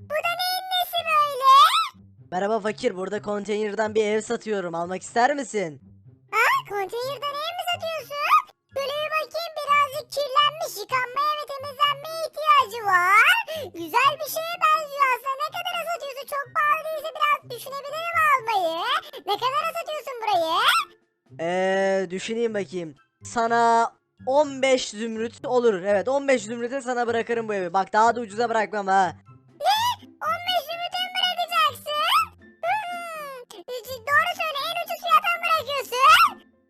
Bu da neyin nesi böyle? Merhaba fakir burada konteynerden bir ev satıyorum almak ister misin? Ha? Konteynerden ev mi satıyorsun? Şöyle bir bakayım birazcık kirlenmiş yıkanmaya ve temizlenmeye ihtiyacı var. Güzel bir şeye benziyor aslında. Ne kadara satıyorsun? Çok pahalı değilse biraz düşünebilirim almayı. Ne kadara satıyorsun burayı? Eee düşüneyim bakayım. Sana 15 zümrüt olur. Evet 15 zümrüte sana bırakırım bu evi. Bak daha da ucuza bırakmam ha.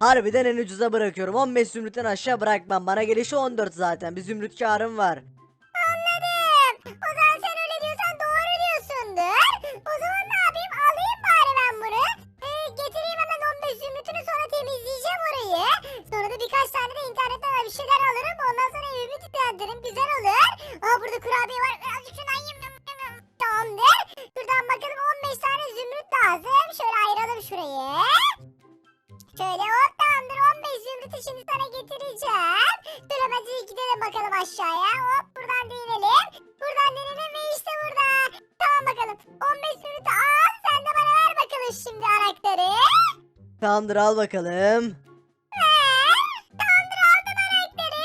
Harbiden en ucuza bırakıyorum. 15 zümrütten aşağı bırakmam. Bana gelişi 14 zaten. Bir zümrüt karım var. Anladım. O zaman sen öyle diyorsan doğru diyorsundur. O zaman ne yapayım? Alayım bari ben bunu. Ee, getireyim hemen 15 zümrütünü sonra temizleyeceğim orayı. Sonra da birkaç tane de internetten bir şeyler alırım. Ondan sonra evimi düzenlerim. Güzel olur. Aa burada kurabiye var. Tamamdır al bakalım. Tamamdır aldım anahtarı.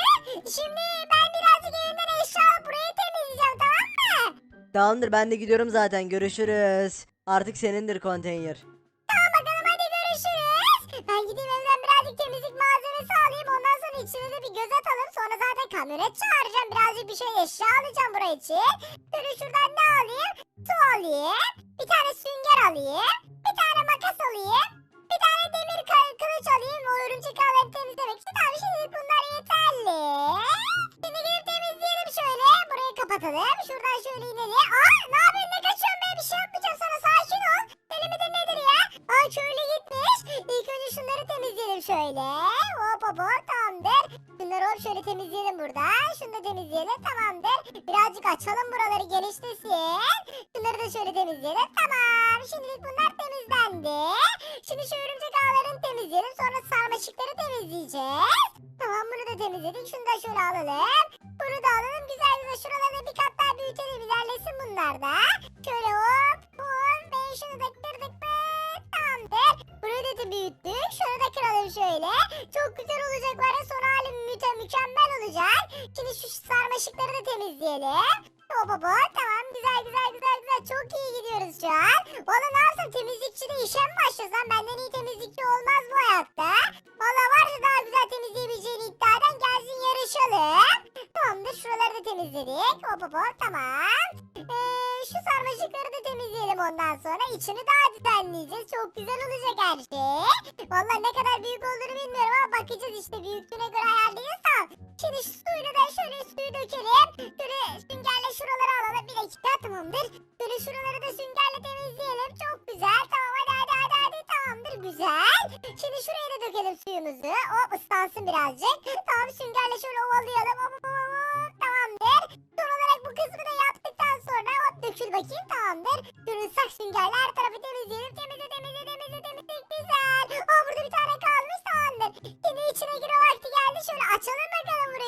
Şimdi ben birazcık evinden eşya alıp burayı temizleyeceğim tamam mı? Tamamdır ben de gidiyorum zaten. Görüşürüz. Artık senindir konteyner. Tamam bakalım hadi görüşürüz. Ben gideyim evden birazcık temizlik malzemesi alayım. Ondan sonra içine de bir göz atalım. Sonra zaten kamyonet çağıracağım. Birazcık bir şey eşya alacağım buraya için. Şöyle şuradan ne alayım? Su alayım. Bir tane sünger alayım. Bir tane makas alayım. Demir kı- kılıç alayım. O örümcek ağlarını temizlemek için. Tamam şimdilik bunlar yeterli. Şimdi gidip temizleyelim şöyle. Burayı kapatalım. Şuradan şöyle inelim. Aa ne yapıyorsun? Ne kaçıyorsun be? Bir şey yapmayacağım sana. Sakin ol. Deli midir nedir ya? Aa köylü gitmiş. İlk önce şunları temizleyelim şöyle. Hop hop tamamdır. Şunları hop şöyle temizleyelim burada. Şunu da temizleyelim tamamdır. Birazcık açalım buraları genişlesin. Şunları da şöyle temizleyelim. Tamam. Şimdilik bunlar temizlendi. Şimdi şu örümcek ağlarını temizleyelim. Sonra sarmaşıkları temizleyeceğiz. Tamam bunu da temizledik. Şunu da şöyle alalım. Bunu da alalım. Güzel güzel. Şuraları bir kat daha büyütelim. ilerlesin bunlar da. Şöyle hop hop. Ve şunu da kırdık mı? Tamamdır. Burayı da, da büyüttük. Şunu da kıralım şöyle. Çok güzel olacak var ya. Son hali müte mükemmel olacak. Şimdi şu sarmaşıkları da temizleyelim. Hop hop. Tamam. Güzel güzel güzel güzel. Çok iyi gidiyoruz şu an. Valla ne yapsam temizlikçide işe mi başlasam? Benden iyi temizlikçi olmaz bu hayatta. Valla varsa daha güzel temizleyebileceğini iddiadan gelsin yarışalım. Tamamdır. Şuraları da temizledik. Hop hop hop. Tamam. Ee, şu sarmaşıkları da temizleyelim ondan sonra. içini daha düzenleyeceğiz. Çok güzel olacak her şey. Valla ne kadar büyük olduğunu bilmiyorum ama bakacağız işte büyüklüğüne göre ayarlayacağız. Şimdi şu suyunu da şöyle suyu dökelim. Şöyle süngerle şuraları alalım. Bir dakika tamamdır. Şöyle şuraları da süngerle temizleyelim. Çok güzel. Tamam hadi hadi hadi hadi. Tamamdır güzel. Şimdi şuraya da dökelim suyumuzu. Hop ıslansın birazcık. Tamam süngerle şöyle ovalayalım. Hop hop hop. Tamamdır. Son olarak bu kısmı da yaptıktan sonra hop dökül bakayım tamamdır. Şöyle ıslak süngerle her tarafı temizleyelim. Temizle temizle temizle temizle. Güzel. Aa burada bir tane kalmış tamamdır. Şimdi içine gire vakti geldi. Şöyle açalım bakalım burayı.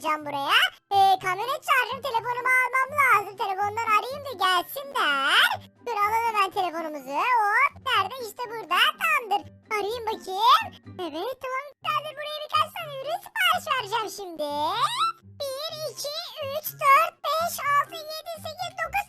Çağıracağım buraya. Ee, kamyonet çağıracağım. Telefonumu almam lazım. Telefondan arayayım da gelsinler. Dur alalım hemen telefonumuzu. Hop nerede? İşte burada. Tamamdır. Arayayım bakayım. Evet tamam. Güzeldir. Buraya birkaç tane ürün sipariş vereceğim şimdi. 1, 2, 3, 4, 5, 6, 7, 8, 9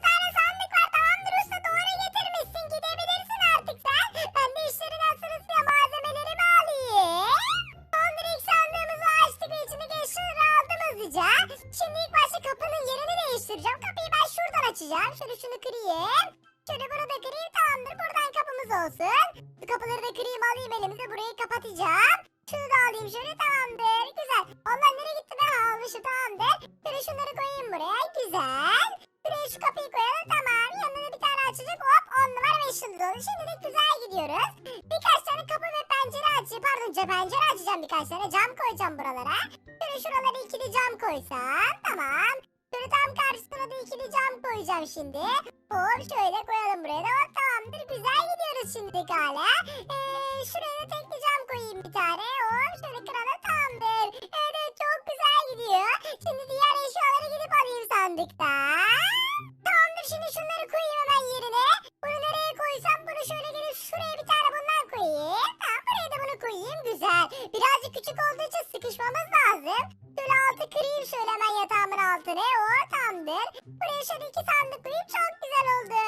Şimdi ilk başta kapının yerini değiştireceğim. Kapıyı ben şuradan açacağım. Şöyle şunu kırayım. Şöyle bunu da kırayım tamamdır. Buradan kapımız olsun. Bu kapıları da kırayım alayım elimize. Burayı kapatacağım. Şunu da alayım şöyle tamamdır. Güzel. Allah nereye gitti ben almışım tamamdır. Şöyle şunları koyayım buraya. Güzel. Şuraya şu kapıyı koyalım tamam. Yanına bir tane açacak hop 10 numara 5 yıldız oldu. Şimdilik güzel gidiyoruz. Birkaç tane kapı ve pencere açayım. Pardon ce- pencere açacağım birkaç tane. Cam koyacağım buralara. Şöyle şuralara ikili cam koysam. Tamam. Şöyle tam karşısına da ikili cam koyacağım şimdi. Hop şöyle koyalım buraya da. Tamamdır. Güzel gidiyoruz şimdilik hala. Ee, şuraya da tekli cam koyayım Birazcık yatağımın altına. O tamamdır. Buraya şöyle iki sandık koyayım çok güzel oldu.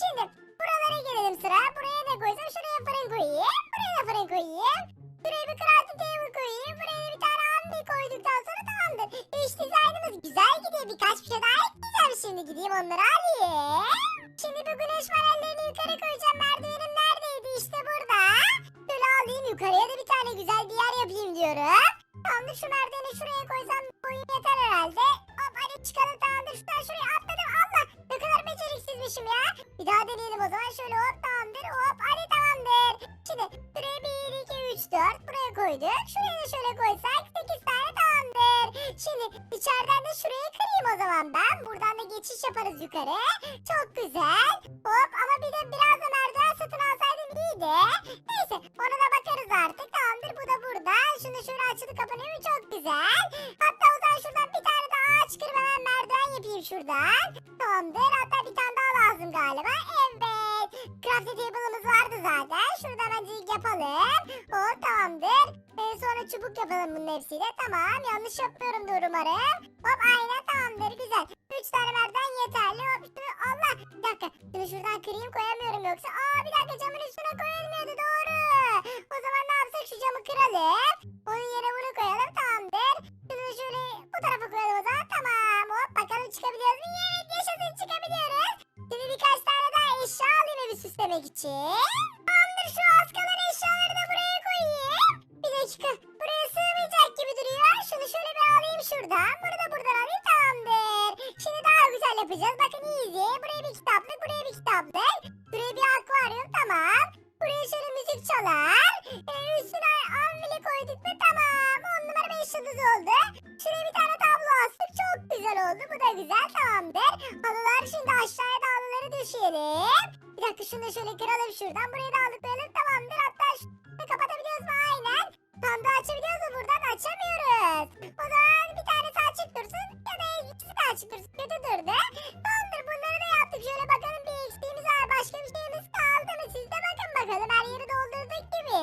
Şimdi buralara gelelim sıra. Buraya ne koysam şuraya fırın koyayım. Buraya da fırın koyayım. Şuraya bir crafting table koyayım. Buraya da bir tane ambi koyduktan sonra tamamdır. İş dizaynımız güzel gidiyor. Birkaç bir şey daha ekleyeceğim şimdi. Gideyim onları alayım. Şimdi bu güneş panellerini yukarı koyacağım. Merdivenim neredeydi? İşte burada. Böyle alayım yukarıya da bir tane güzel bir yapayım diyorum. Tamamdır şu merdiveni şuraya koysam Deneyelim o zaman. Şöyle hop tamamdır. Hop hadi tamamdır. Şimdi buraya 1, 2, 3, 4 buraya koyduk. Şuraya da şöyle koysak 8 tane tamamdır. Şimdi içeriden de şuraya kırayım o zaman ben. Buradan da geçiş yaparız yukarı. Çok güzel. Hop ama bir de biraz da merdiven satın alsaydım iyiydi. Neyse ona da bakarız artık. Tamamdır bu da burada. Şunu şöyle açılı kapanıyor mu? Çok güzel. Hatta o zaman şuradan bir tane daha ağaç kırıp hemen merdiven yapayım şuradan. Tamamdır. Hatta bir tane daha lazım galiba. Evet. Crafty table'ımız vardı zaten. Şurada hemencik yapalım. O tamamdır. Ee, sonra çubuk yapalım bunun hepsiyle. Tamam. Yanlış yapmıyorumdur umarım. Hop aynen tamamdır. Güzel. Üç tane merdiven yeterli. Hop şunu Allah. Bir dakika. Şunu şuradan kırayım koyamıyorum yoksa. Aa bir dakika camın üstüne koyulmuyordu. Doğru. O zaman ne yapsak şu camı kıralım. Onun yerine bunu koyalım. Tamamdır. Şunu şöyle bu tarafa koyalım o zaman. Tamam. Hop bakalım çıkabiliyoruz mu? Evet yaşasın süslemek için. Tamamdır şu az kalan eşyaları da buraya koyayım. Bir dakika. Buraya sığmayacak gibi duruyor. Şunu şöyle bir alayım şuradan. Bunu da buradan alayım. Tamamdır. Şimdi daha güzel yapacağız. Bakın easy. Buraya bir kitaplık. Buraya bir kitaplık. Buraya bir akvaryum. Tamam. Buraya şöyle müzik çalar. Ee, üstüne amvili koyduk mu? Tamam. 10 numara 5 yıldız oldu. Şuraya bir tane tablo astık. Çok güzel oldu. Bu da güzel. Tamamdır. Halılar şimdi aşağıya da halıları düşeyelim. Bir dakika şunu da şöyle kıralım şuradan. Buraya da halı koyalım. Tamamdır. Hatta şunu kapatabiliyoruz mu? Aynen. Sandığı açabiliyoruz mu? Buradan açamıyoruz. O zaman bir tanesi açık dursun. Ya da ikisi de açık dursun. Kötü durdu. Tamamdır. Bunları da yaptık. Şöyle bakalım bir eksiğimiz var. Başka bir şeyimiz kaldı mı? Siz de bakın bakalım. Her yeri doldurduk gibi.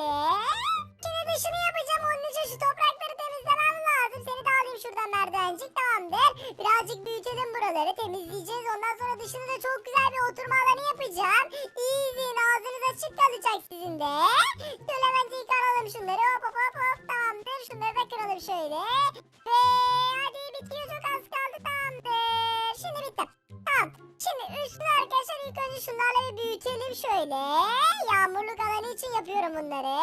Şimdi dışını yapacağım. Onun için şu toprakları temizlemem lazım. Seni de alayım şuradan merdivencik. Tamamdır. Birazcık büyütelim buraları. Temizleyeceğiz. Ondan sonra dışını da çok güzel Kıralım şöyle. Ve hadi bitiyor. Çok az kaldı. Tamamdır. Şimdi bitti. Tamam. Şimdi üstüne arkadaşlar ilk önce şunlarla bir büyütelim şöyle. Yağmurluk alanı için yapıyorum bunları.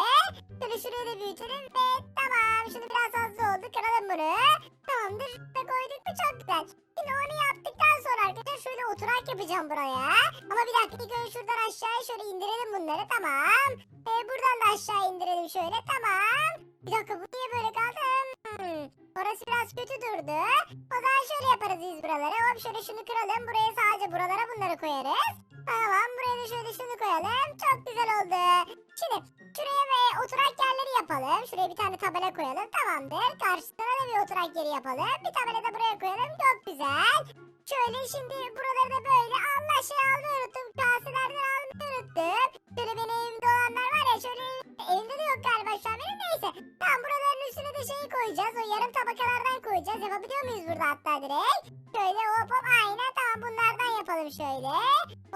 Şöyle şuraya da büyütelim ve tamam. Şimdi biraz fazla oldu. Kıralım bunu. Tamamdır. Şurada koyduk mu çok güzel. Şimdi onu yaptıktan sonra arkadaşlar şöyle oturak yapacağım buraya. Ama bir dakika ilk önce şuradan aşağıya şöyle indirelim bunları. Tamam. Ee, buradan da aşağı indirelim şöyle. Tamam. Bir dakika bu niye böyle kaldı? Orası biraz kötü durdu. O zaman şöyle yaparız biz buraları. Hop şöyle şunu kıralım. Buraya sadece buralara bunları koyarız. Tamam buraya da şöyle şunu koyalım. Çok güzel oldu. Şimdi şuraya ve oturak yerleri yapalım. Şuraya bir tane tabela koyalım. Tamamdır. Karşısına da bir oturak yeri yapalım. Bir tabela da buraya koyalım. Çok güzel. Şöyle şimdi buraları da böyle. Allah şey almayı unuttum. Kaselerden almayı unuttum. Şöyle benim evimde olanlar var ya. Şöyle elimde de yok galiba şu an benim. Neyse. Tamam buraların üstüne de şeyi koyacağız. O yarım tabakalardan koyacağız. Yapabiliyor muyuz burada hatta direkt? Şöyle hop hop aynen tamam bunlardan yapalım şöyle.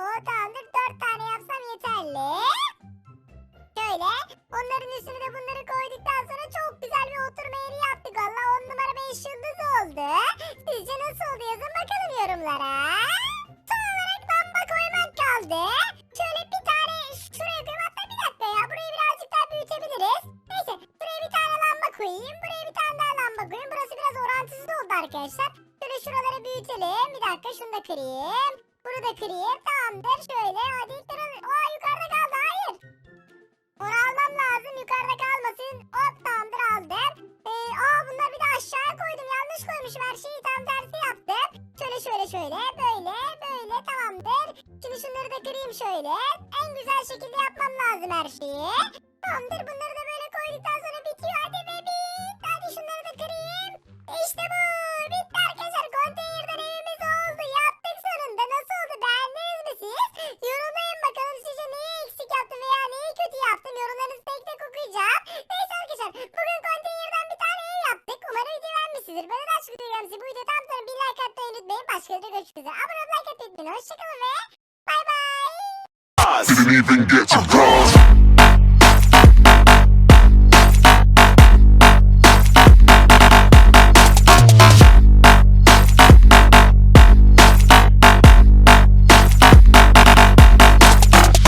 O tamamdır. Dört tane yapsam yeterli. Şöyle. Onların üstüne de bunları koyduktan sonra çok güzel bir oturma yeri yaptık. Valla on numara beş yıldız oldu. Sizce nasıl oldu yazın bakalım yorumlara. Başka videoda görüşmek üzere. Abone olmayı like unutmayın. Hoşçakalın ve bay bay.